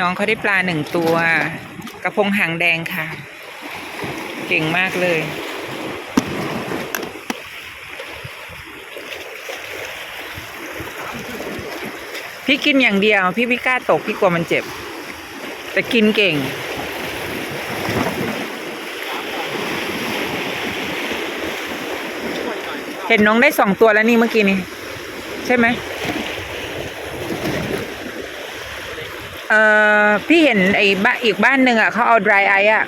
น้องเขาได้ปลาหนึ่งตัว กระพงหางแดงค่ะ เก่งมากเลย พี่กินอย่างเดียว พี่ไม่กล้าตกพี่กลัวมันเจ็บ แต่กินเก่ง เห็นน้องได้สองตัวแล้วนี่เมื่อกี้นี้ ใช่ไหม เออพี่เห็นไอ้บ้านอีกบ้านหนึ่งอะเขาเอา dry ice อะ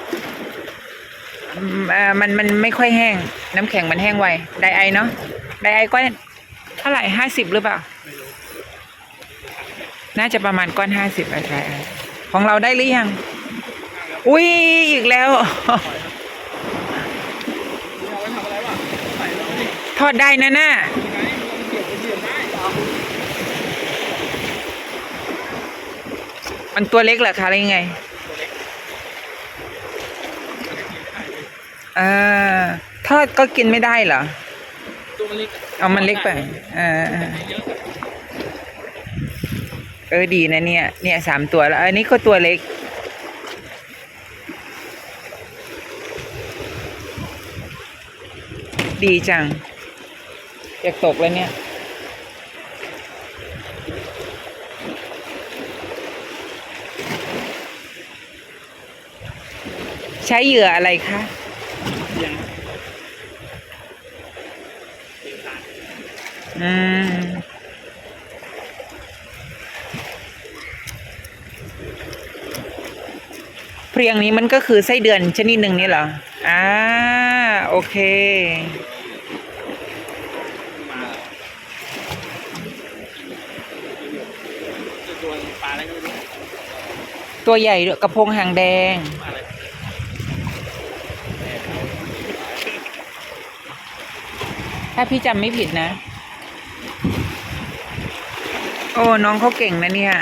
อืมเอ่อมันมันไม่ค่อยแห้ง น้ำแข็งมันแห้งไว dry ice เนาะ dry ice ก้อนเท่าไหร่ห้าสิบหรือเปล่า น่าจะประมาณก้อนห้าสิบอะ dry ice ของเราได้หรือยัง อุ้ยอีกแล้ว ทอดได้นะน่ะ มันตัวเล็กเหรอคะหรือยังไงเออทอดก็กินไม่ได้เหรอตัวมันเล็กเอามันเล็กไปออเออเออดีนะเนี่ย เนี่ยสามตัวแล้ว อันนี้ก็ตัวเล็ก ดีจังอยากตกแล้วเนี่ย ใช้เหยื่ออะไรคะอืมเพลียงนี้มันก็คือไส้เดือนชนิดหนึ่งนี่เหรอ อ่า โอเค ตัวใหญ่ด้วยกระพงหางแดง ปลาอะไร ถ้าพี่จำไม่ผิดนะ โอ้น้องเขาเก่งนะเนี่ย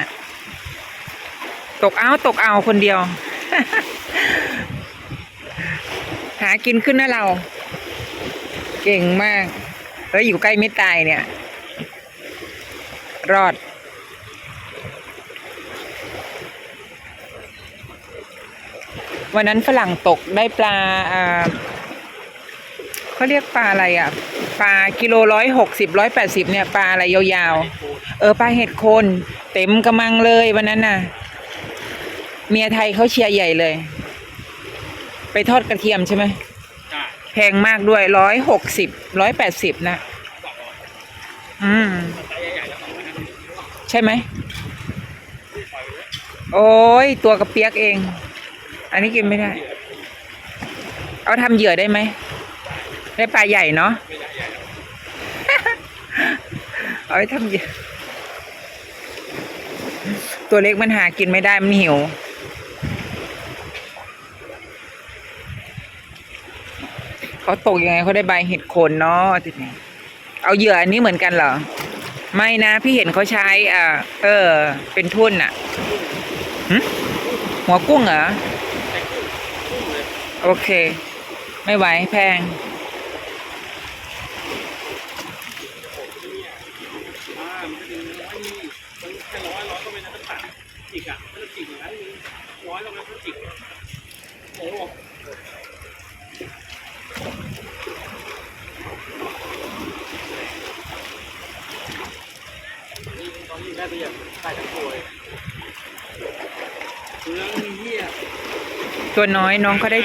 ตกเอาตกเอาคนเดียว หากินขึ้นนะเรา เก่งมาก แล้วอยู่ใกล้ไม่ตายเนี่ย รอดวันนั้นฝรั่งตกได้ปลาอ่าเขาเรียกปลาอะไรอะ ปลากิโลร้อยหกสิบร้อยแปดสิบเนี่ยปลาอะไรยาวๆ เออปลาเห็ดโคน เต็มกระมังเลยวันนั้นน่ะ เมียไทยเขาเชียร์ใหญ่เลย ไปทอดกระเทียมใช่ไหมจ้าแพงมากด้วยร้อยหกสิบร้อยแปดสิบนะอืมไซส์ใหญ่ๆแล้วสองพันห้าใช่ไหมปล่อยไปเลยโอ้ยตัวกระเปียกเอง อันนี้กินไม่ได้ เอาทำเหยื่อได้ไหม ได้ปลาใหญ่เนาะ ไม่ใหญ่ใหญ่ เอาไปทำเยื่อตัวเล็กมันหากินไม่ได้มันหิว เขาตกยังไงเขาได้ใบเห็ดโคนเนาะทีนี้เอาเหยื่ออันนี้เหมือนกันเหรอ ไม่นะ พี่เห็นเขาใช้ อ่า เออ เป็นทุ่นอะหึหัวกุ้งเหรอ โอเค ไม่ไหวแพง อ่ามันจะเป็นร้อยนี่มันแค่ร้อยร้อยก็ไม่นับตัดจิกอะถ้าจิกอย่างนั้นร้อยก็ไม่นับจิก โอ้โหนี่ตอนนี้ได้ไปอย่างได้ทั้งตัวเลยเรื่องเหี้ยตัวน้อยน้องเขาได้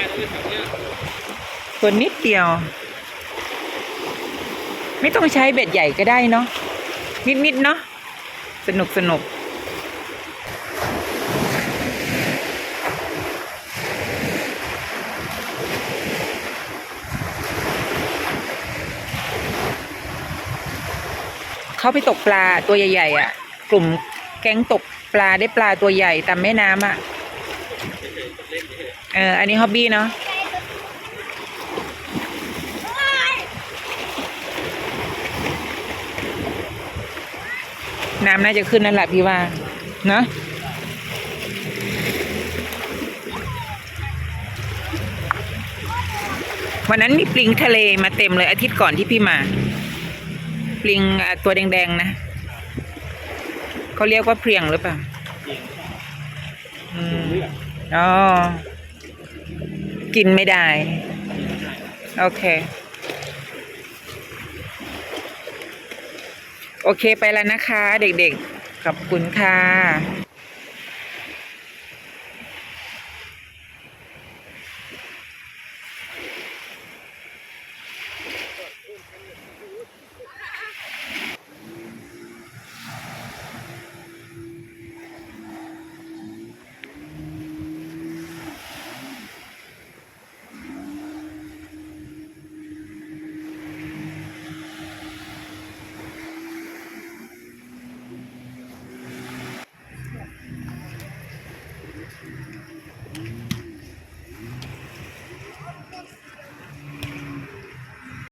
ตัวนิดเดียว ไม่ต้องใช้เบ็ดใหญ่ก็ได้เนาะนิดๆเนาะสนุกสนุก เขาไปตกปลาตัวใหญ่ๆอะ กลุ่มแก๊งตกปลาได้ปลาตัวใหญ่ตามแม่น้ำอะเอออันนี้ฮอบบี้เนาะน้ำน่าจะขึ้นนั่นแหละพี่ว่าเนอะวันนั้นมีปลิงทะเลมาเต็มเลยอาทิตย์ก่อนที่พี่มา ปลิงอะตัวแดงๆนะเขาเรียกว่าเพลียงหรือเปล่าจริงอืมเลือดอ๋อ กินไม่ได้ โอเค โอเคไปแล้วนะคะ เด็กๆ ขอบคุณค่ะ